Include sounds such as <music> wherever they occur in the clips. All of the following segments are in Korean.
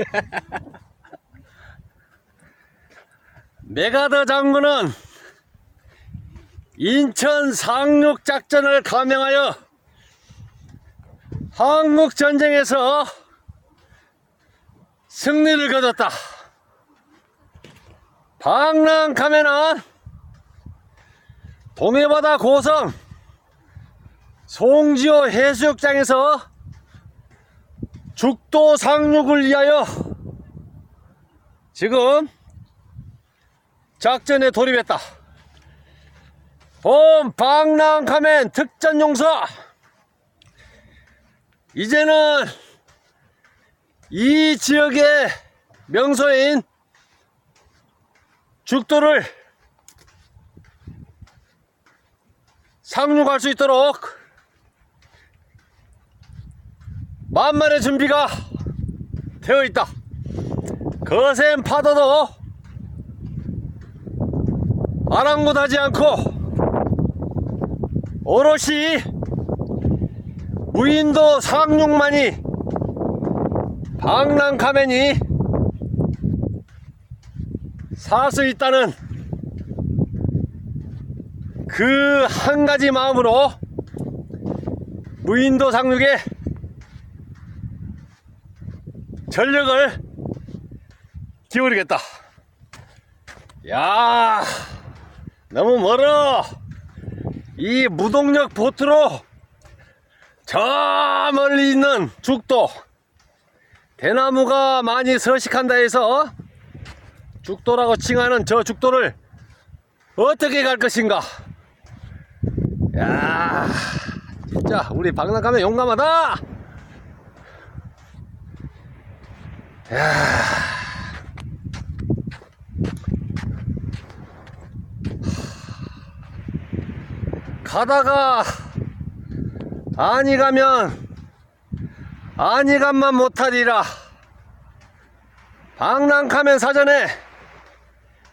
<laughs> 메가더 장군은 인천 상륙 작전을 감행하여 한국 전쟁에서 승리를 거뒀다. 방랑 카메는 동해바다 고성 송지호 해수욕장에서 죽도 상륙을 위하여 지금 작전에 돌입했다. 본 방랑 카멘 특전 용서 이제는 이 지역의 명소인 죽도를 상륙할 수 있도록 만만의 준비가 되어 있다. 거센 파도도 아랑곳하지 않고 오롯이 무인도 상륙만이 방랑 카멘이 살 수 있다는 그 한 가지 마음으로 무인도 상륙에 전력을 기울이겠다. 야, 너무 멀어. 이 무동력 보트로 저 멀리 있는 죽도 대나무가 많이 서식한다 해서 죽도라고 칭하는 저 죽도를 어떻게 갈 것인가? 야, 진짜 우리 박락하면 용감하다. 가다가 아니 가면 아니 간만 못하리라. 방랑카면 사전에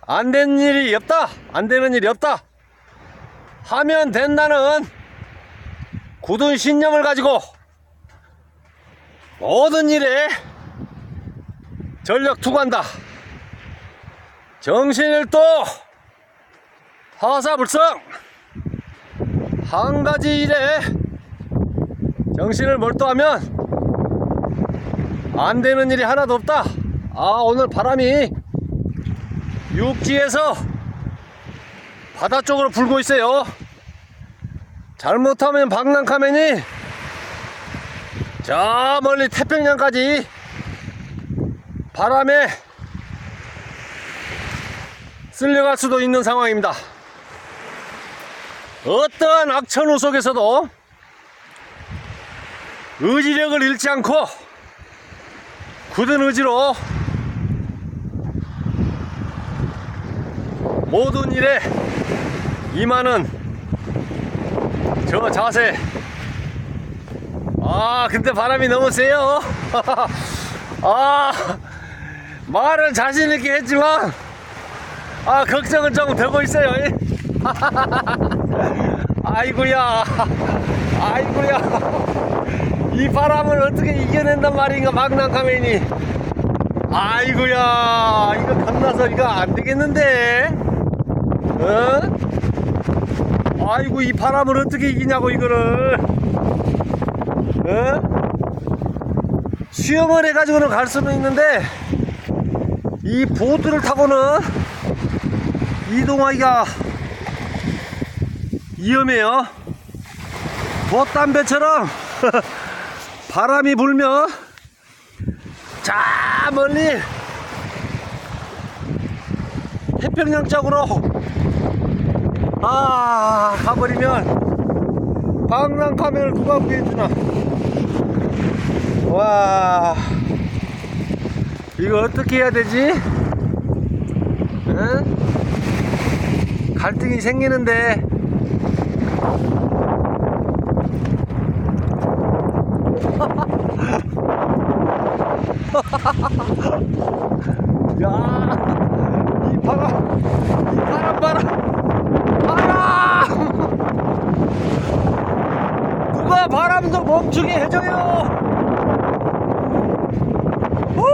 안 되는 일이 없다 안 되는 일이 없다 하면 된다는 굳은 신념을 가지고 모든 일에 전력 투구한다 정신을 또 하사불성 한 가지 일에 정신을 몰두하면 안 되는 일이 하나도 없다. 아, 오늘 바람이 육지에서 바다 쪽으로 불고 있어요. 잘못하면 박랑카멘이 저 멀리 태평양까지 바람에 쓸려갈 수도 있는 상황입니다. 어떠한 악천후 속에서도 의지력을 잃지 않고 굳은 의지로 모든 일에 임하는 저 자세 아 근데 바람이 너무 세요 <laughs> 아 말은 자신 있게 했지만 아 걱정은 조금 되고 있어요. <laughs> 아이고야. 아이고야. 이 바람을 어떻게 이겨낸단 말인가 망랑카멘이. 아이고야. 이거 겁나서 이거 안 되겠는데? 어? 아이고 이 바람을 어떻게 이기냐고 이거를. 어? 수영을 해가지고는 갈 수는 있는데 이 보트를 타고는 이동하기가 위험해요. 돛담배처럼 <laughs> 바람이 불면 자 멀리 태평양 쪽으로 아 가버리면 방랑카멘을 누가 구해주나. 와 이거 어떻게 해야 되지? 응? 갈등이 생기는데 <laughs> 야, 이 바람, 이 바람, 바람, 바람! 누가 바람 좀 멈추게 해줘요! 후!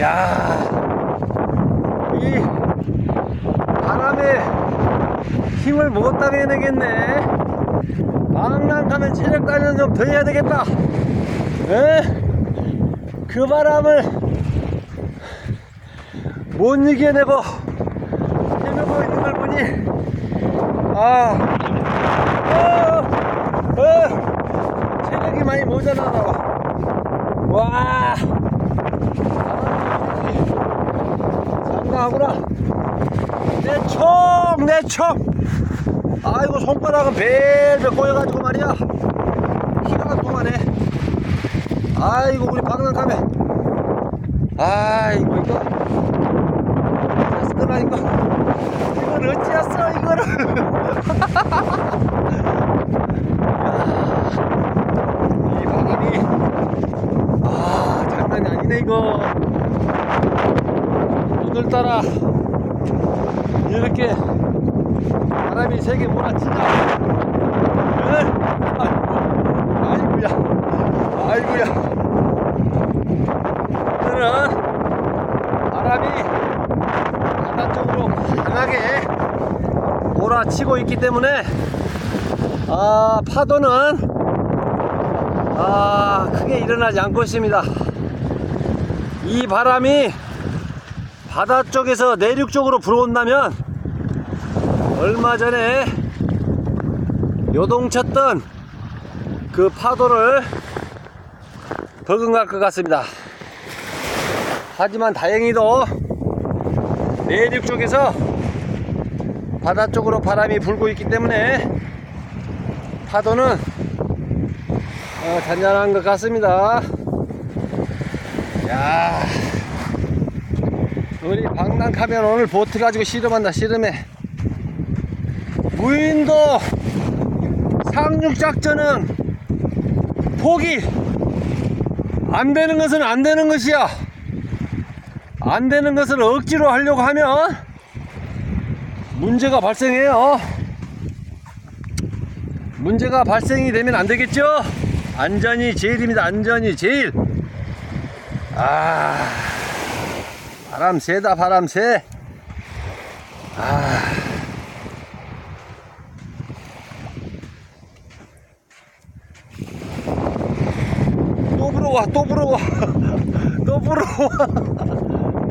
야, 이 바람에 힘을 못 따내겠네. 망랑하면 체력 관련 좀 더 해야 되겠다. 에? 그 바람을 못 이겨내고 헤매고 있는 걸 보니, 아, 어, 어, 체력이 많이 모자라나 봐. 와, 장난하구나. 내 총, 내 총. 아이고, 손가락은 벨벨 꼬여가지고 말이야. 기가 통하네. 아이고, 우리 박랑카메. 아이고, 이거. 됐거나, 이거. 이걸 어찌했어, 이거를. <laughs> 이 바람이. 아, 장난이 아니네, 이거. 오늘따라 이렇게 바람이 세게 몰아치자. 응? 아이고야. 아이고야. 오늘은 바람이 바다 쪽으로 강하게 몰아치고 있기 때문에 아, 파도는 아, 크게 일어나지 않고 있습니다. 이 바람이 바다 쪽에서 내륙 쪽으로 불어온다면 얼마 전에 요동쳤던 그 파도를 버금갈 것 같습니다. 하지만 다행히도 내륙 쪽에서 바다 쪽으로 바람이 불고 있기 때문에 파도는 어, 잔잔한 것 같습니다. 야. 우리 방랑카면 오늘 보트 가지고 씨름한다 씨름해 무인도 상륙작전은 포기. 안 되는 것은 안 되는 것이야. 안 되는 것을 억지로 하려고 하면 문제가 발생해요. 문제가 발생이 되면 안 되겠죠? 안전이 제일입니다. 안전이 제일. 아 바람 세다 바람 세. 아. 또 불어와 또 불어와 <laughs> 또 불어와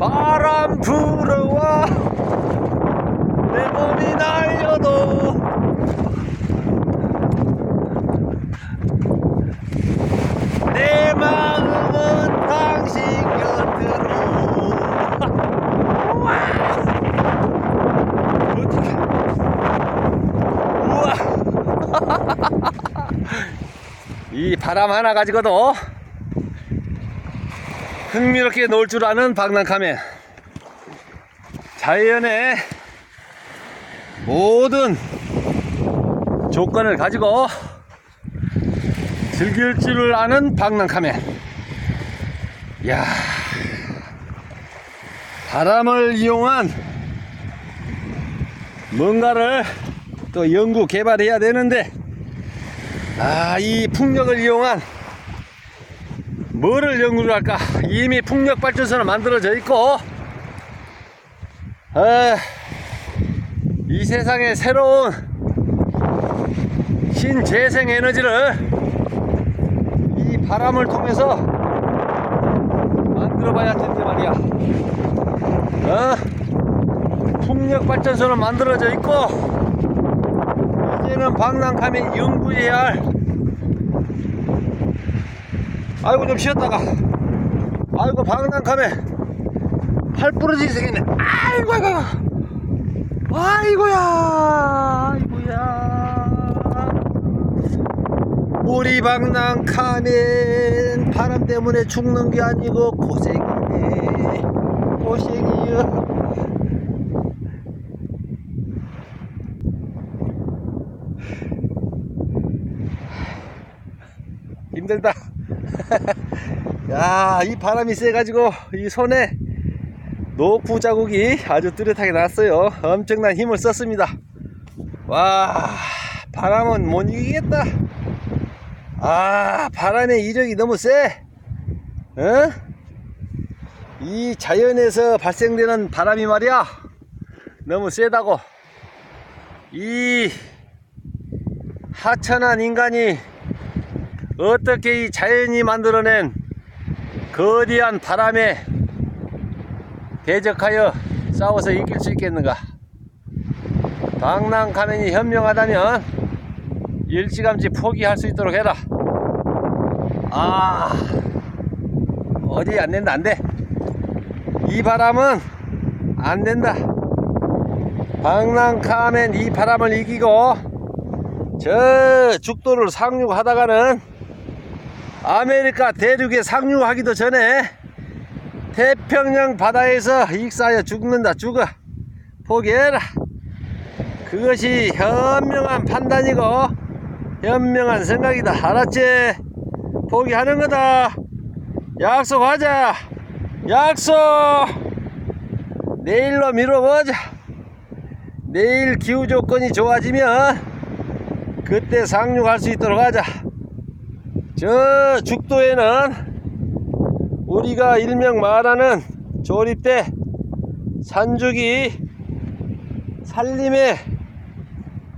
<laughs> 바람 불어와 내 몸이 날려도. 내 마음은 당신 곁으로. <laughs> 우와! 어떻게 우와. 이 바람 하나 가지고도 흥미롭게 놀 줄 아는 박랑카멘 자연의 모든 조건을 가지고 즐길 줄을 아는 박랑카멘 야 바람을 이용한 뭔가를 또 연구 개발해야 되는데 아 이 풍력을 이용한 뭐를 연구를 할까 이미 풍력 발전소는 만들어져 있고 아, 이 세상에 새로운 신재생 에너지를 이 바람을 통해서 만들어 봐야 텐데 말이야 어? 풍력 발전소는 만들어져 있고 이제는 방랑카이 연구해야 할 아이고 좀 쉬었다가. 아이고 방랑카메 팔 부러지게 생겼네. 아이고 아이고 아이고야. 아이고야. 우리 방랑카멘 바람 때문에 죽는 게 아니고 고생이네. 고생이요 힘들다 <laughs> 야 이 바람이 세가지고 이 손에 노후 자국이 아주 뚜렷하게 났어요. 엄청난 힘을 썼습니다. 와 바람은 못 이기겠다. 아 바람의 이력이 너무 세 어? 이 자연에서 발생되는 바람이 말이야. 너무 세다고. 이 하천한 인간이 어떻게 이 자연이 만들어낸 거대한 바람에 대적하여 싸워서 이길 수 있겠는가? 방랑 가면이 현명하다면 일찌감치 포기할 수 있도록 해라. 아 어디 안 된다 안 돼. 이 바람은 안 된다. 방랑카멘 이 바람을 이기고 저 죽도를 상륙하다가는 아메리카 대륙에 상륙하기도 전에 태평양 바다에서 익사하여 죽는다. 죽어. 포기해라. 그것이 현명한 판단이고 현명한 생각이다. 알았지? 포기하는 거다. 약속하자. 약속! 내일로 미뤄보자. 내일 기후 조건이 좋아지면 그때 상륙할 수 있도록 하자 저 죽도에는 우리가 일명 말하는 조립대 산죽이 산림의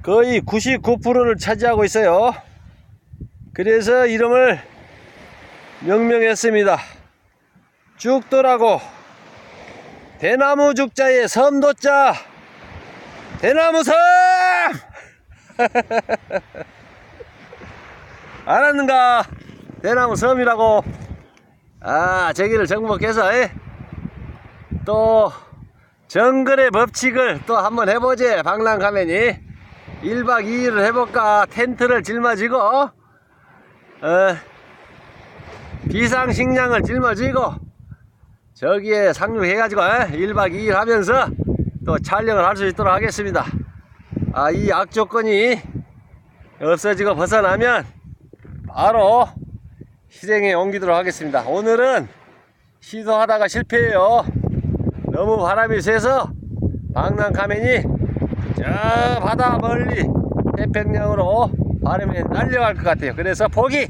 거의 99%를 차지하고 있어요. 그래서 이름을 명명했습니다. 죽도라고 대나무 죽자의 섬도자 대나무 섬 <laughs> 알았는가? 대나무 섬이라고. 아 저기를 정복해서 에? 또 정글의 법칙을 또 한번 해보지 방랑 가면이. 1박 2일을 해볼까? 텐트를 짊어지고 어, 비상식량을 짊어지고 저기에 상륙해가지고 1박 2일 하면서 또 촬영을 할 수 있도록 하겠습니다. 아 이 악조건이 없어지고 벗어나면 바로 실행에 옮기도록 하겠습니다 오늘은 시도하다가 실패해요 너무 바람이 세서 방랑 카멘이 저 바다 멀리 태평양으로 바람이 날려갈 것 같아요. 그래서 포기!